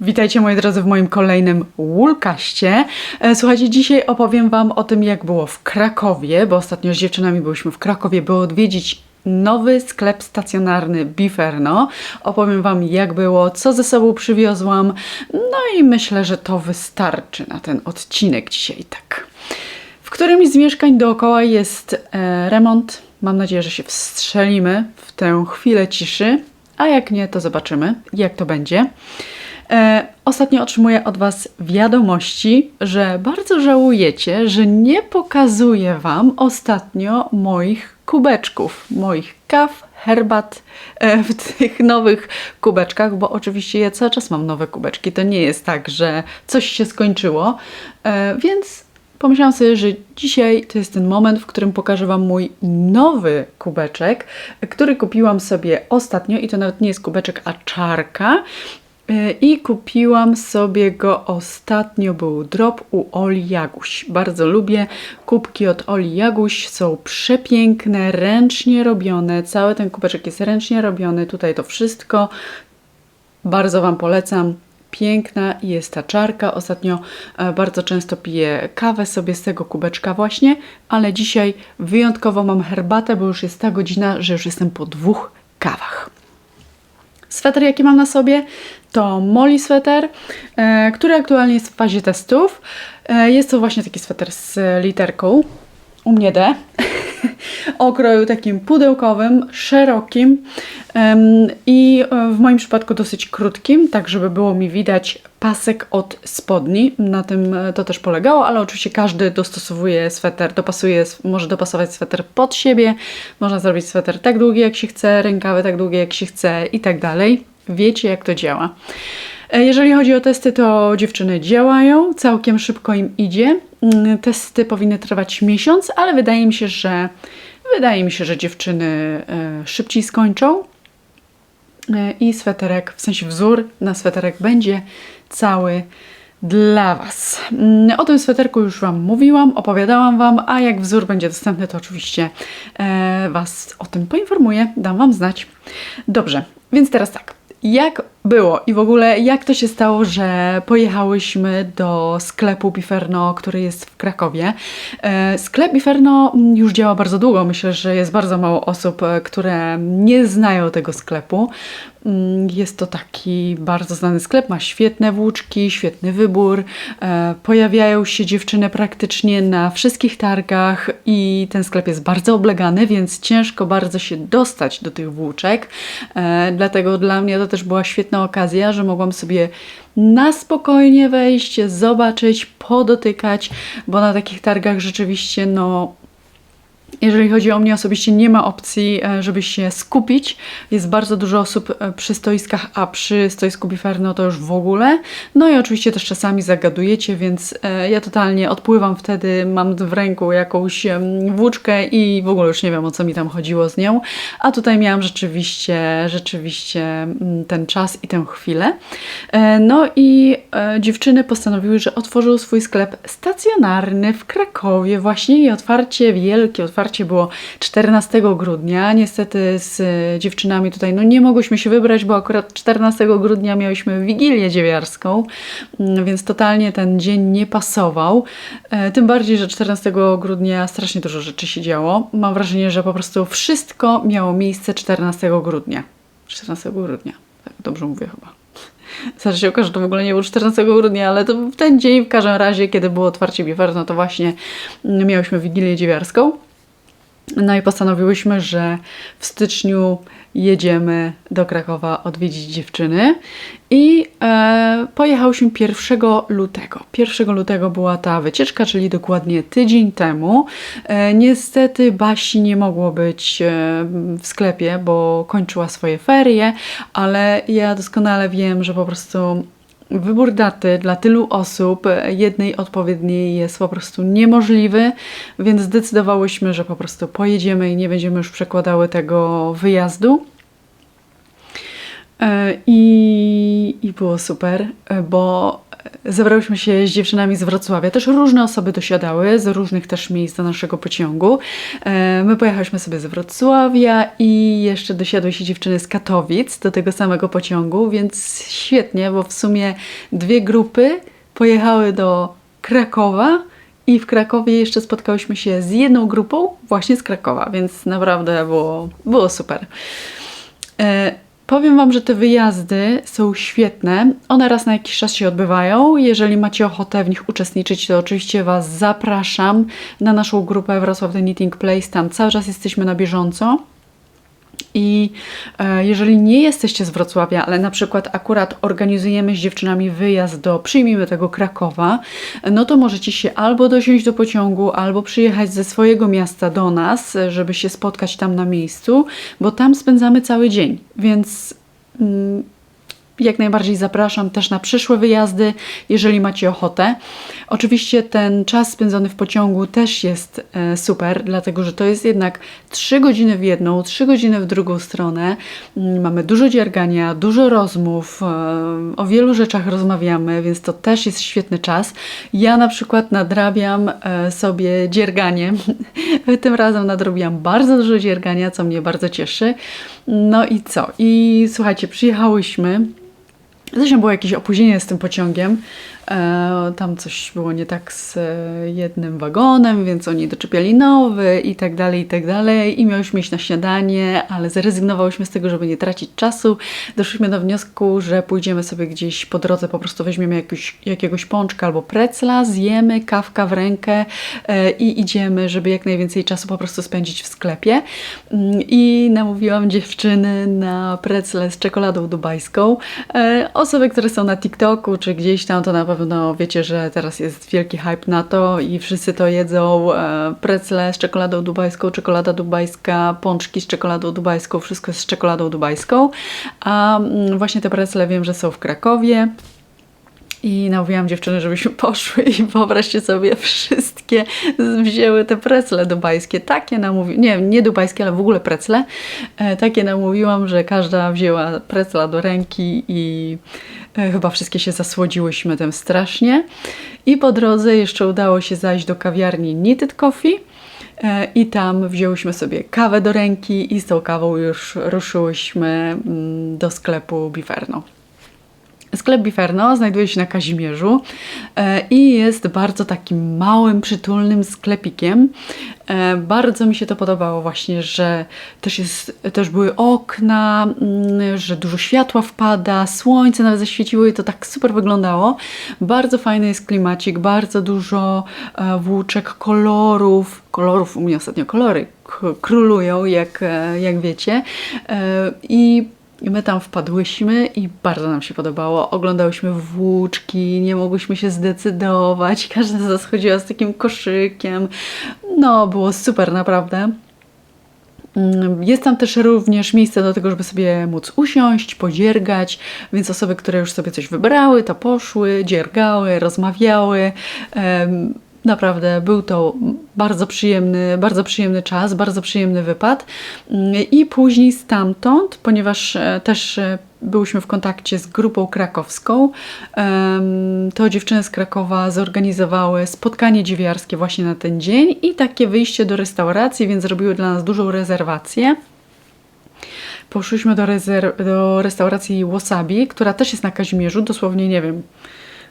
Witajcie moi drodzy w moim kolejnym Woolkaście. E, Słuchajcie, dzisiaj opowiem Wam o tym, jak było w Krakowie, bo ostatnio z dziewczynami byliśmy w Krakowie, by odwiedzić nowy sklep stacjonarny Biferno. Opowiem Wam, jak było, co ze sobą przywiozłam. No i myślę, że to wystarczy na ten odcinek dzisiaj, tak. W którymś z mieszkań dookoła jest e, remont. Mam nadzieję, że się wstrzelimy w tę chwilę ciszy, a jak nie, to zobaczymy, jak to będzie. E, ostatnio otrzymuję od Was wiadomości, że bardzo żałujecie, że nie pokazuję Wam ostatnio moich kubeczków, moich kaw, herbat e, w tych nowych kubeczkach, bo oczywiście ja cały czas mam nowe kubeczki. To nie jest tak, że coś się skończyło, e, więc Pomyślałam sobie, że dzisiaj to jest ten moment, w którym pokażę Wam mój nowy kubeczek, który kupiłam sobie ostatnio i to nawet nie jest kubeczek, a czarka. Yy, I kupiłam sobie go ostatnio, był drop u Oli Jaguś. Bardzo lubię kubki od Oli Jaguś, są przepiękne, ręcznie robione. Cały ten kubeczek jest ręcznie robiony. Tutaj to wszystko bardzo Wam polecam. Piękna jest ta czarka. Ostatnio e, bardzo często piję kawę sobie z tego kubeczka właśnie, ale dzisiaj wyjątkowo mam herbatę, bo już jest ta godzina, że już jestem po dwóch kawach. Sweter, jaki mam na sobie, to Molly sweter, e, który aktualnie jest w fazie testów. E, jest to właśnie taki sweter z literką, u mnie D, o kroju takim pudełkowym, szerokim i e, w moim przypadku dosyć krótkim, tak żeby było mi widać pasek od spodni. Na tym to też polegało, ale oczywiście każdy dostosowuje sweter, dopasuje, może dopasować sweter pod siebie, można zrobić sweter tak długi jak się chce, rękawy tak długie jak się chce i tak dalej. Wiecie jak to działa. E, Jeżeli chodzi o testy, to dziewczyny działają, całkiem szybko im idzie. Mm, Testy powinny trwać miesiąc, ale wydaje mi się, że wydaje mi się, że dziewczyny e, szybciej skończą. E, I sweterek, w sensie wzór na sweterek będzie cały dla Was. Mm, O tym sweterku już Wam mówiłam, opowiadałam Wam, a jak wzór będzie dostępny, to oczywiście Was o tym poinformuję, dam Wam znać. Dobrze, więc teraz tak. Jak było i w ogóle jak to się stało, że pojechałyśmy do sklepu Biferno, który jest w Krakowie? E, Sklep Biferno już działa bardzo długo. Myślę, że jest bardzo mało osób, e, które nie znają tego sklepu. Mm, Jest to taki bardzo znany sklep, ma świetne włóczki, świetny wybór. E, Pojawiają się dziewczyny praktycznie na wszystkich targach i ten sklep jest bardzo oblegany, więc ciężko bardzo się dostać do tych włóczek. Dlatego dla mnie to też była świetna okazja, że mogłam sobie na spokojnie wejść, zobaczyć, podotykać, bo na takich targach rzeczywiście no jeżeli chodzi o mnie osobiście, nie ma opcji, e, żeby się skupić. Jest bardzo dużo osób e, przy stoiskach, a przy stoisku Biferno to już w ogóle. No i oczywiście też czasami zagadujecie, więc e, ja totalnie odpływam wtedy, mam w ręku jakąś włóczkę i w ogóle już nie wiem o co mi tam chodziło z nią. A tutaj miałam rzeczywiście, rzeczywiście mm, ten czas i tę chwilę. No i dziewczyny postanowiły, że otworzą swój sklep stacjonarny w Krakowie. Właśnie i otwarcie, wielkie otwarcie było 14 grudnia. Niestety z e, dziewczynami tutaj no nie mogłyśmy się wybrać, bo akurat 14 grudnia miałyśmy Wigilię Dziewiarską, mm, więc totalnie ten dzień nie pasował. E, Tym bardziej, że 14 grudnia strasznie dużo rzeczy się działo. Mam wrażenie, że po prostu wszystko miało miejsce 14 grudnia. 14 grudnia, tak dobrze mówię chyba. Zaraz się okaże, że to w ogóle nie było 14 grudnia, ale to w ten dzień w każdym razie, kiedy było otwarcie Bifer, no to właśnie mm, miałyśmy Wigilię Dziewiarską. No i postanowiłyśmy, że w styczniu jedziemy do Krakowa odwiedzić dziewczyny i e, pojechałyśmy 1 lutego. 1 lutego była ta wycieczka, czyli dokładnie tydzień temu. E, niestety Basi nie mogło być e, w sklepie, bo kończyła swoje ferie, ale ja doskonale wiem, że po prostu Wybór daty dla tylu osób, jednej odpowiedniej, jest po prostu niemożliwy, więc zdecydowałyśmy, że po prostu pojedziemy i nie będziemy już przekładały tego wyjazdu. E, I, I było super, bo zebrałyśmy się z dziewczynami z Wrocławia. Też różne osoby dosiadały z różnych też miejsc do naszego pociągu. E, My pojechałyśmy sobie z Wrocławia i jeszcze dosiadły się dziewczyny z Katowic do tego samego pociągu, więc świetnie, bo w sumie dwie grupy pojechały do Krakowa i w Krakowie jeszcze spotkałyśmy się z jedną grupą właśnie z Krakowa, więc naprawdę było, było super. Powiem Wam, że te wyjazdy są świetne. One raz na jakiś czas się odbywają. Jeżeli macie ochotę w nich uczestniczyć, to oczywiście Was zapraszam na naszą grupę Wrocław The Knitting Place. Tam cały czas jesteśmy na bieżąco. I e, jeżeli nie jesteście z Wrocławia, ale na przykład akurat organizujemy z dziewczynami wyjazd do, przyjmijmy tego Krakowa, no to możecie się albo dosiąść do pociągu, albo przyjechać ze swojego miasta do nas, żeby się spotkać tam na miejscu, bo tam spędzamy cały dzień, więc mm, jak najbardziej zapraszam też na przyszłe wyjazdy, jeżeli macie ochotę. Oczywiście ten czas spędzony w pociągu też jest e, super, dlatego że to jest jednak 3 godziny w jedną, 3 godziny w drugą stronę. Mm, Mamy dużo dziergania, dużo rozmów, e, o wielu rzeczach rozmawiamy, więc to też jest świetny czas. Ja na przykład nadrabiam e, sobie dzierganie. Tym razem nadrobiłam bardzo dużo dziergania, co mnie bardzo cieszy. No i co? I słuchajcie, przyjechałyśmy. Zresztą było jakieś opóźnienie z tym pociągiem. E, tam coś było nie tak z e, jednym wagonem, więc oni doczepiali nowy i tak dalej, i tak dalej. I miałyśmy iść na śniadanie, ale zrezygnowałyśmy z tego, żeby nie tracić czasu. Doszliśmy do wniosku, że pójdziemy sobie gdzieś po drodze, po prostu weźmiemy jakiegoś, jakiegoś pączka albo precla, zjemy, kawka w rękę e, i idziemy, żeby jak najwięcej czasu po prostu spędzić w sklepie. Mm, I namówiłam dziewczyny na precle z czekoladą dubajską. Osoby, które są na TikToku czy gdzieś tam, to na pewno wiecie, że teraz jest wielki hype na to i wszyscy to jedzą. E, Precle z czekoladą dubajską, czekolada dubajska, pączki z czekoladą dubajską, wszystko z czekoladą dubajską. A mm, właśnie te precle wiem, że są w Krakowie. I namówiłam dziewczyny, żebyśmy poszły i wyobraźcie sobie, wszystkie wzięły te precle dubajskie. Takie namówiłam, nie, nie dubajskie, ale w ogóle precle. E, takie namówiłam, że każda wzięła precla do ręki i e, chyba wszystkie się zasłodziłyśmy tym strasznie. I po drodze jeszcze udało się zajść do kawiarni Knitted Coffee. E, I tam wzięłyśmy sobie kawę do ręki i z tą kawą już ruszyłyśmy mm, do sklepu Biferno. Sklep Biferno znajduje się na Kazimierzu e, i jest bardzo takim małym, przytulnym sklepikiem. E, Bardzo mi się to podobało właśnie, że też, jest, też były okna, mm, że dużo światła wpada, słońce nawet zaświeciło i to tak super wyglądało. Bardzo fajny jest klimacik, bardzo dużo e, włóczek kolorów. Kolorów, u mnie ostatnio kolory królują, jak, jak wiecie. I i my tam wpadłyśmy i bardzo nam się podobało. Oglądałyśmy włóczki, nie mogłyśmy się zdecydować. Każda z nas chodziła z takim koszykiem. No, było super, naprawdę. Mm, Jest tam też również miejsce do tego, żeby sobie móc usiąść, podziergać, więc osoby, które już sobie coś wybrały, to poszły, dziergały, rozmawiały. Em, Naprawdę był to bardzo przyjemny, bardzo przyjemny czas, bardzo przyjemny wypad. Mm, I później stamtąd, ponieważ e, też e, byłyśmy w kontakcie z grupą krakowską, to dziewczyny z Krakowa zorganizowały spotkanie dziewiarskie właśnie na ten dzień i takie wyjście do restauracji, więc zrobiły dla nas dużą rezerwację. Poszłyśmy do, do restauracji Wasabi, która też jest na Kazimierzu, dosłownie, nie wiem,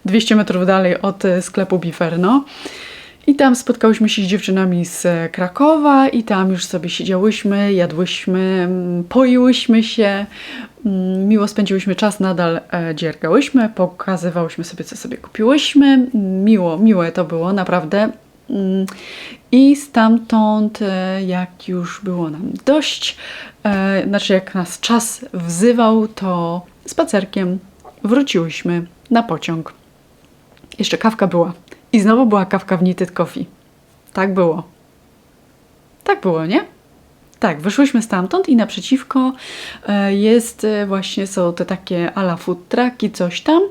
200 metrów dalej od e, sklepu Biferno. I tam spotkałyśmy się z dziewczynami z e, Krakowa i tam już sobie siedziałyśmy, jadłyśmy, mm, poiłyśmy się, mm, miło spędziłyśmy czas, nadal e, dziergałyśmy, pokazywałyśmy sobie, co sobie kupiłyśmy. Miło, miłe to było, naprawdę. Mm, I stamtąd, jak już było nam dość, znaczy jak nas czas wzywał, to spacerkiem wróciłyśmy na pociąg. Jeszcze kawka była. I znowu była kawka w Knitted Coffee. Tak było. Tak było, nie? Tak, wyszłyśmy stamtąd i naprzeciwko e, jest e, właśnie, są te takie ala food trucki, coś tam.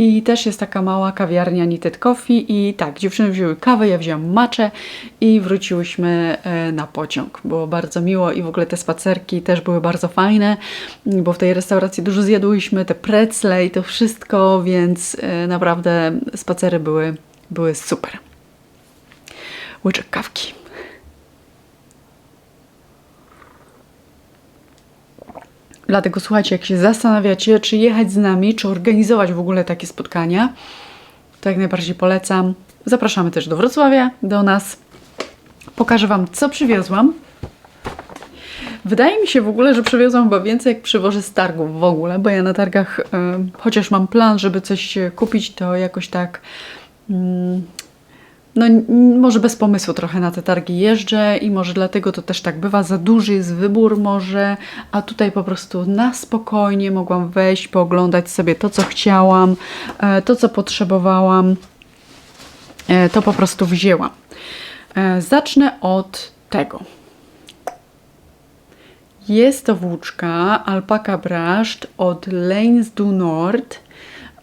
I też jest taka mała kawiarnia Knitted Coffee i tak, dziewczyny wzięły kawę, ja wziąłem maczę i wróciłyśmy e, na pociąg. Było bardzo miło i w ogóle te spacerki też były bardzo fajne, bo w tej restauracji dużo zjadłyśmy, te precle i to wszystko, więc e, naprawdę spacery były, były super. Łyczek kawki. Dlatego słuchajcie, jak się zastanawiacie, czy jechać z nami, czy organizować w ogóle takie spotkania, to jak najbardziej polecam. Zapraszamy też do Wrocławia, do nas. Pokażę Wam, co przywiozłam. Wydaje mi się w ogóle, że przywiozłam chyba więcej, jak przywożę z targów w ogóle, bo ja na targach, y, chociaż mam plan, żeby coś e, kupić, to jakoś tak mm, no może bez pomysłu trochę na te targi jeżdżę i może dlatego to też tak bywa, za duży jest wybór może, a tutaj po prostu na spokojnie mogłam wejść, pooglądać sobie to, co chciałam, e, to, co potrzebowałam, e, to po prostu wzięłam. E, Zacznę od tego. Jest to włóczka Alpaka Braszt od Lanes du Nord.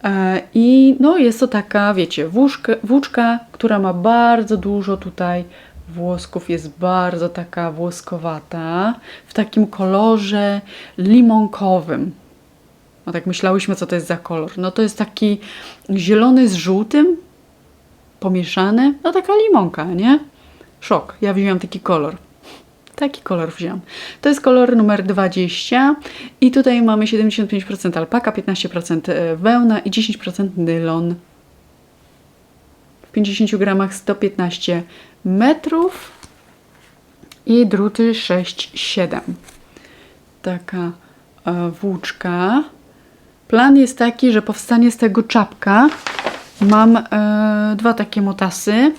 E, I no, jest to taka, wiecie, włóczka, włóczka, która ma bardzo dużo tutaj włosków, jest bardzo taka włoskowata, w takim kolorze limonkowym. No tak myślałyśmy, co to jest za kolor. No to jest taki zielony z żółtym, pomieszany, no taka limonka, nie? Szok, ja wziąłem taki kolor. Taki kolor wziąłem. To jest kolor numer 20 i tutaj mamy 75% alpaka, 15% wełna i 10% nylon. W 50 gramach 115 metrów i druty 6-7. Taka e, włóczka. Plan jest taki, że powstanie z tego czapka. Mam e, dwa takie motasy,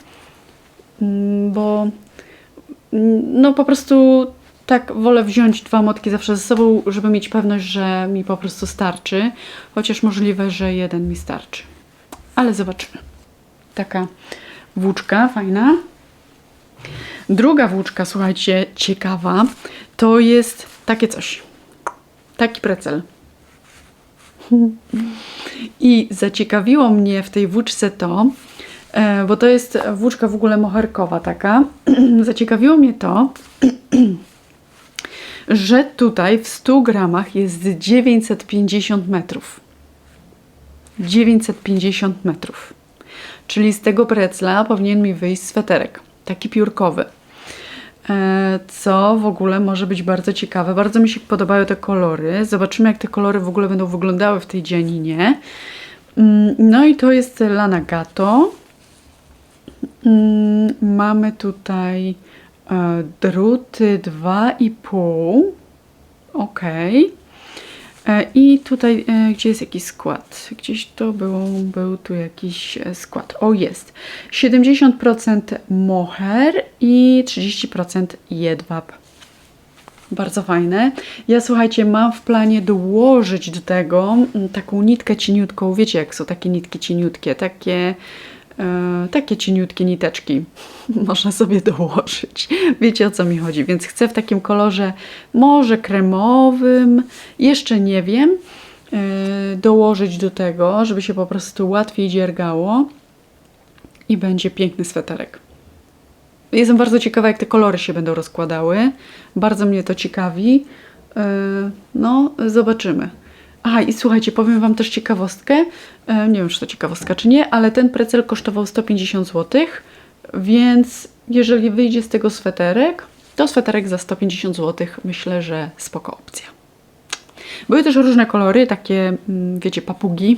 mm, bo no po prostu tak wolę wziąć dwa motki zawsze ze sobą, żeby mieć pewność, że mi po prostu starczy. Chociaż możliwe, że jeden mi starczy. Ale zobaczymy. Taka włóczka fajna. Druga włóczka, słuchajcie, ciekawa, to jest takie coś. Taki precel. I zaciekawiło mnie w tej włóczce to, bo to jest włóczka w ogóle moherkowa taka. Zaciekawiło mnie to, że tutaj w 100 gramach jest 950 metrów. 950 metrów. Czyli z tego precla powinien mi wyjść sweterek, taki piórkowy. E, co w ogóle może być bardzo ciekawe. Bardzo mi się podobają te kolory. Zobaczymy, jak te kolory w ogóle będą wyglądały w tej dzianinie. Mm, no i to jest Lana Gato. Mm, mamy tutaj e, druty 2,5. Ok. E, I tutaj, e, gdzie jest jakiś skład? Gdzieś to był, był tu jakiś skład. O, jest. 70% moher i 30% jedwab. Bardzo fajne. Ja słuchajcie, mam w planie dołożyć do tego mm, taką nitkę cieniutką. Wiecie, jak są takie nitki cieniutkie, takie takie cieniutkie niteczki można sobie dołożyć. Wiecie o co mi chodzi, więc chcę w takim kolorze może kremowym, jeszcze nie wiem, e, dołożyć do tego, żeby się po prostu łatwiej dziergało i będzie piękny sweterek. Jestem bardzo ciekawa, jak te kolory się będą rozkładały. Bardzo mnie to ciekawi. E, no, zobaczymy. Aha, i słuchajcie, powiem Wam też ciekawostkę. E, nie wiem, czy to ciekawostka, czy nie, ale ten precel kosztował 150 zł, więc jeżeli wyjdzie z tego sweterek, to sweterek za 150 zł myślę, że spoko opcja. Były też różne kolory, takie, mm, wiecie, papugi,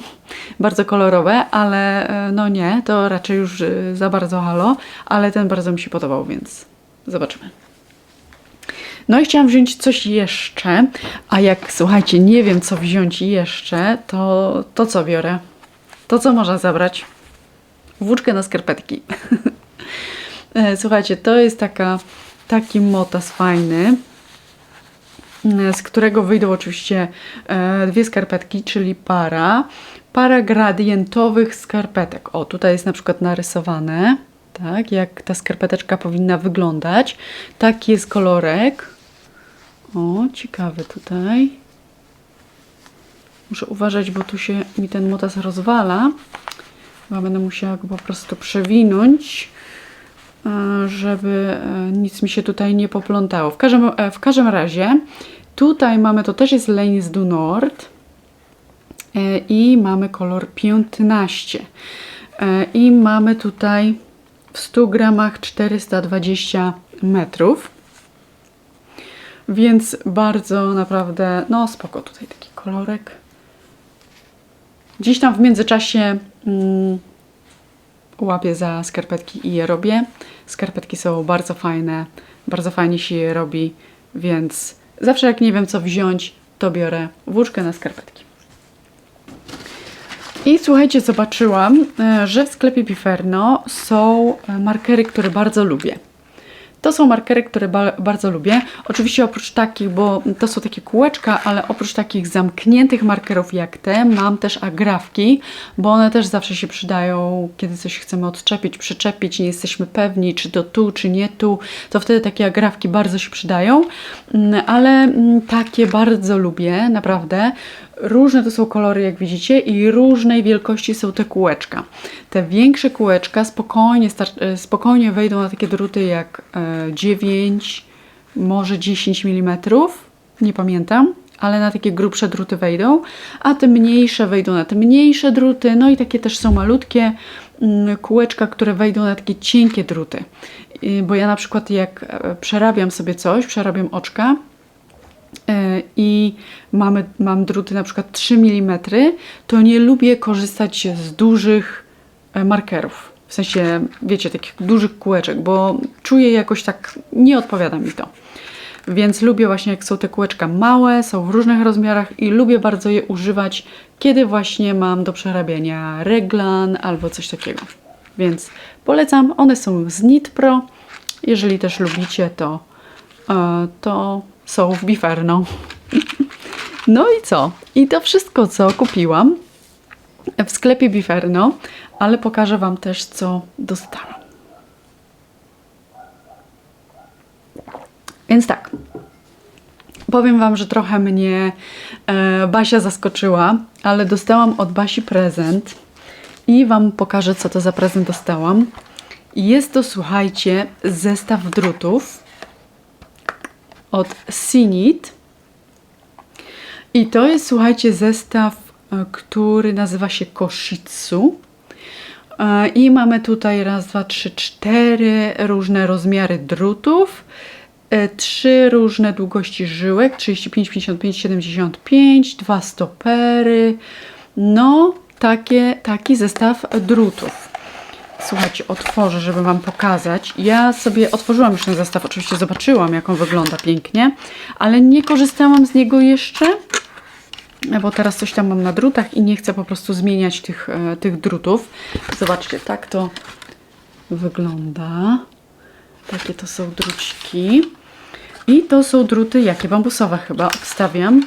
bardzo kolorowe, ale e, no nie, to raczej już e, za bardzo halo, ale ten bardzo mi się podobał, więc zobaczymy. No i chciałam wziąć coś jeszcze, a jak słuchajcie, nie wiem co wziąć jeszcze, to, to co biorę? To co można zabrać? Włóczkę na skarpetki. E, słuchajcie, to jest taka, taki motas fajny, e, z którego wyjdą oczywiście e, dwie skarpetki, czyli para. Para gradientowych skarpetek. O, tutaj jest na przykład narysowane, tak, jak ta skarpeteczka powinna wyglądać. Taki jest kolorek. O, ciekawy tutaj. Muszę uważać, bo tu się mi ten motas rozwala. Chyba będę musiała go po prostu przewinąć, e, żeby e, nic mi się tutaj nie poplątało. W każdym, e, w każdym razie, tutaj mamy, to też jest Lanes du Nord i mamy kolor 15. E, I mamy tutaj w 100 gramach 420 metrów. Więc bardzo naprawdę, no spoko tutaj taki kolorek. Gdzieś tam w międzyczasie mm, łapię za skarpetki i je robię. Skarpetki są bardzo fajne, bardzo fajnie się je robi, więc zawsze jak nie wiem co wziąć, to biorę włóczkę na skarpetki. I słuchajcie, zobaczyłam, e, że w sklepie Piferno są e, markery, które bardzo lubię. To są markery, które ba bardzo lubię. Oczywiście oprócz takich, bo to są takie kółeczka, ale oprócz takich zamkniętych markerów jak te, mam też agrafki, bo one też zawsze się przydają, kiedy coś chcemy odczepić, przyczepić, nie jesteśmy pewni, czy to tu, czy nie tu, to wtedy takie agrafki bardzo się przydają, Mm, ale mm, takie bardzo lubię, naprawdę. Różne to są kolory, jak widzicie, i różnej wielkości są te kółeczka. Te większe kółeczka spokojnie, e, spokojnie wejdą na takie druty jak e, 9, może 10 mm, nie pamiętam, ale na takie grubsze druty wejdą, a te mniejsze wejdą na te mniejsze druty, no i takie też są malutkie mm, kółeczka, które wejdą na takie cienkie druty. Bo ja na przykład jak e, przerabiam sobie coś, przerabiam oczka, e, i mamy, mam druty na przykład 3 mm, to nie lubię korzystać z dużych e, markerów. W sensie, wiecie, takich dużych kółeczek, bo czuję jakoś tak, nie odpowiada mi to. Więc lubię właśnie, jak są te kółeczka małe, są w różnych rozmiarach i lubię bardzo je używać, kiedy właśnie mam do przerabiania reglan albo coś takiego. Więc polecam, one są z Knit Pro. Jeżeli też lubicie, to, e, to są w Biferno. No i co? I to wszystko, co kupiłam w sklepie Biferno, ale pokażę Wam też, co dostałam. Więc tak. Powiem Wam, że trochę mnie e, Basia zaskoczyła, ale dostałam od Basi prezent i Wam pokażę, co to za prezent dostałam. Jest to, słuchajcie, zestaw drutów od Sinit. I to jest, słuchajcie, zestaw, e, który nazywa się Koshitsu. E, I mamy tutaj raz, dwa, trzy, cztery różne rozmiary drutów, e, trzy różne długości żyłek, 35, 55, 75, dwa stopery. No, takie, taki zestaw drutów. Słuchajcie, otworzę, żeby Wam pokazać. Ja sobie otworzyłam już ten zestaw, oczywiście zobaczyłam, jak on wygląda pięknie, ale nie korzystałam z niego jeszcze, bo teraz coś tam mam na drutach i nie chcę po prostu zmieniać tych, e, tych drutów. Zobaczcie, tak to wygląda. Takie to są druciki. I to są druty, jakie bambusowe chyba obstawiam.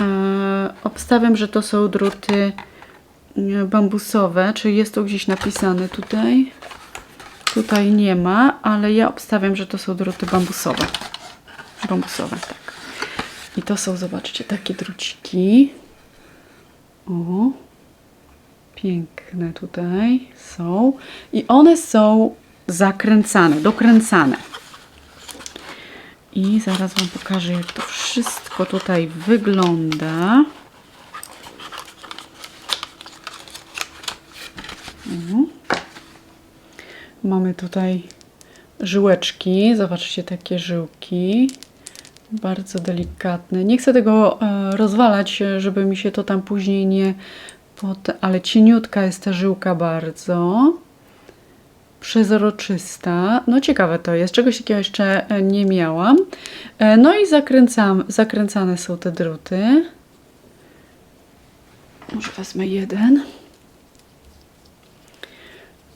E, obstawiam, że to są druty bambusowe. Czy jest to gdzieś napisane tutaj? Tutaj nie ma, ale ja obstawiam, że to są druty bambusowe. Bambusowe, tak. I to są, zobaczcie, takie druciki. O, piękne tutaj są. I one są zakręcane, dokręcane. I zaraz Wam pokażę, jak to wszystko tutaj wygląda. Mhm. Mamy tutaj żyłeczki. Zobaczcie, takie żyłki. Bardzo delikatne. Nie chcę tego e, rozwalać, żeby mi się to tam później nie... Pod... Ale cieniutka jest ta żyłka bardzo przezroczysta. No ciekawe to jest, czegoś takiego jeszcze e, nie miałam. E, No i zakręcam, zakręcane są te druty. Może wezmę jeden.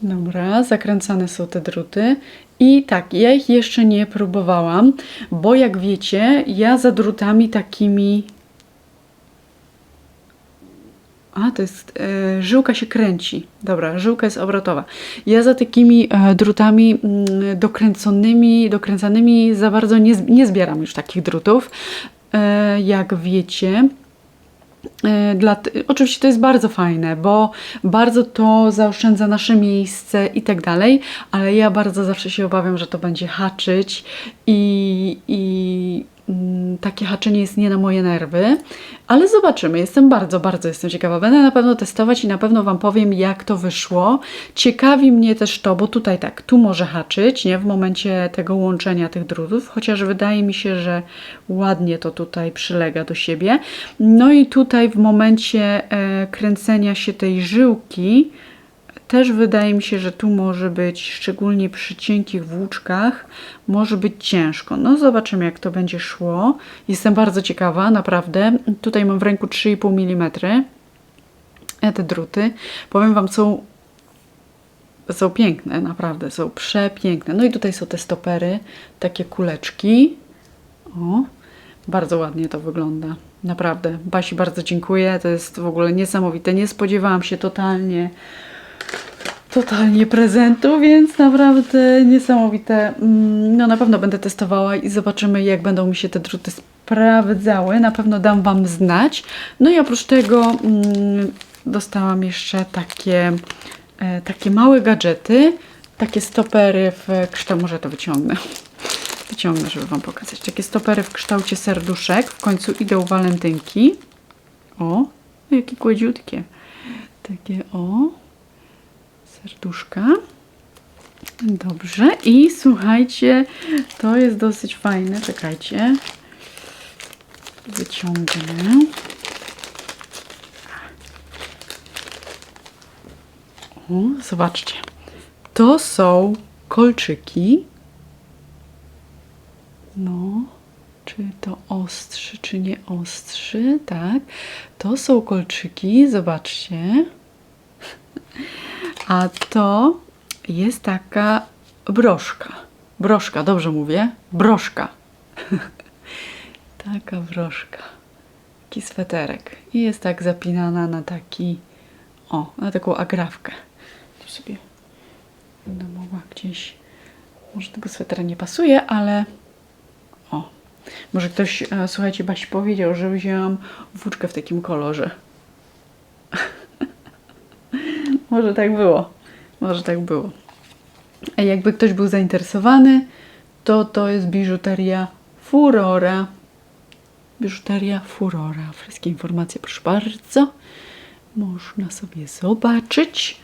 Dobra, zakręcane są te druty. I tak, ja ich jeszcze nie próbowałam, bo jak wiecie, ja za drutami takimi a, to jest. E, żyłka się kręci. Dobra, żyłka jest obrotowa. Ja za takimi e, drutami mm, dokręconymi, dokręcanymi za bardzo nie, nie zbieram już takich drutów. E, jak wiecie, Dla, oczywiście to jest bardzo fajne, bo bardzo to zaoszczędza nasze miejsce i tak dalej, ale ja bardzo zawsze się obawiam, że to będzie haczyć i, i mm, takie haczenie jest nie na moje nerwy, ale zobaczymy. Jestem bardzo, bardzo jestem ciekawa. Będę na pewno testować i na pewno Wam powiem, jak to wyszło. Ciekawi mnie też to, bo tutaj tak, tu może haczyć, nie, w momencie tego łączenia tych drutów, chociaż wydaje mi się, że ładnie to tutaj przylega do siebie. No i tutaj w momencie e, kręcenia się tej żyłki, też wydaje mi się, że tu może być, szczególnie przy cienkich włóczkach, może być ciężko. No zobaczymy, jak to będzie szło. Jestem bardzo ciekawa, naprawdę. Tutaj mam w ręku 3,5 mm. E, Te druty, powiem Wam, są, są piękne, naprawdę, są przepiękne. No i tutaj są te stopery, takie kuleczki. O, bardzo ładnie to wygląda. Naprawdę. Basi bardzo dziękuję. To jest w ogóle niesamowite. Nie spodziewałam się totalnie totalnie prezentu, więc naprawdę niesamowite. Mm, No na pewno będę testowała i zobaczymy jak będą mi się te druty sprawdzały. Na pewno dam Wam znać. No i oprócz tego mm, dostałam jeszcze takie, e, takie małe gadżety, takie stopery w kształcie, może to wyciągnę. Wyciągnę, żeby Wam pokazać. Takie stopery w kształcie serduszek. W końcu idą walentynki. O, jakie gładziutkie. Takie o serduszka. Dobrze. I słuchajcie, to jest dosyć fajne. Czekajcie. Wyciągnę. O, zobaczcie. To są kolczyki. No, czy to ostrzy, czy nie ostrzy, tak. To są kolczyki, zobaczcie. A to jest taka broszka. Broszka, dobrze mówię? Broszka. taka broszka. Taki sweterek. I jest tak zapinana na taki, o, na taką agrafkę. Tu sobie będę mogła gdzieś, może tego swetera nie pasuje, ale. Może ktoś, e, słuchajcie, Basi powiedział, że wzięłam włóczkę w takim kolorze. Może tak było. Może tak było. A jakby ktoś był zainteresowany, to to jest biżuteria Furora. Biżuteria Furora. Wszystkie informacje, proszę bardzo. Można sobie zobaczyć.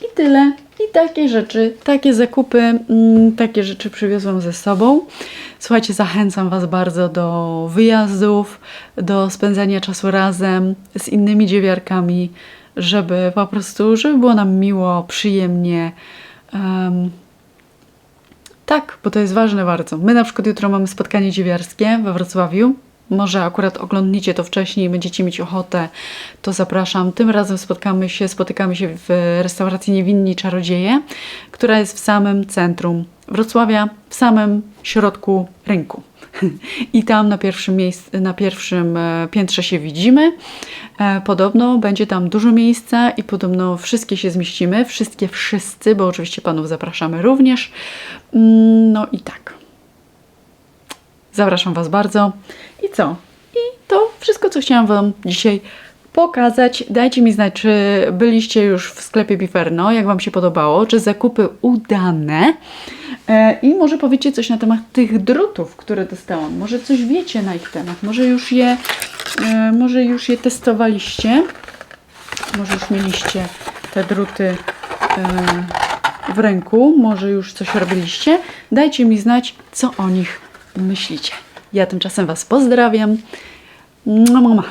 I tyle. I takie rzeczy, takie zakupy, mm, takie rzeczy przywiozłam ze sobą. Słuchajcie, zachęcam Was bardzo do wyjazdów, do spędzania czasu razem z innymi dziewiarkami, żeby po prostu, żeby było nam miło, przyjemnie. Em, tak, bo to jest ważne bardzo. My na przykład jutro mamy spotkanie dziewiarskie we Wrocławiu. Może akurat oglądnicie to wcześniej będziecie mieć ochotę, to zapraszam. Tym razem spotkamy się, spotykamy się w restauracji Niewinni Czarodzieje, która jest w samym centrum Wrocławia, w samym środku rynku. I tam na pierwszym, miejsc, na pierwszym e, piętrze się widzimy. E, Podobno będzie tam dużo miejsca i podobno wszystkie się zmieścimy, wszystkie wszyscy, bo oczywiście panów zapraszamy również. Mm, No i tak. Zapraszam Was bardzo. I co? I to wszystko, co chciałam Wam dzisiaj pokazać. Dajcie mi znać, czy byliście już w sklepie Biferno, jak Wam się podobało, czy zakupy udane. E, I może powiecie coś na temat tych drutów, które dostałam. Może coś wiecie na ich temat. Może już je, e, może już je testowaliście. Może już mieliście te druty e, w ręku. Może już coś robiliście. Dajcie mi znać, co o nich myślicie. Ja tymczasem Was pozdrawiam. Mua, mua.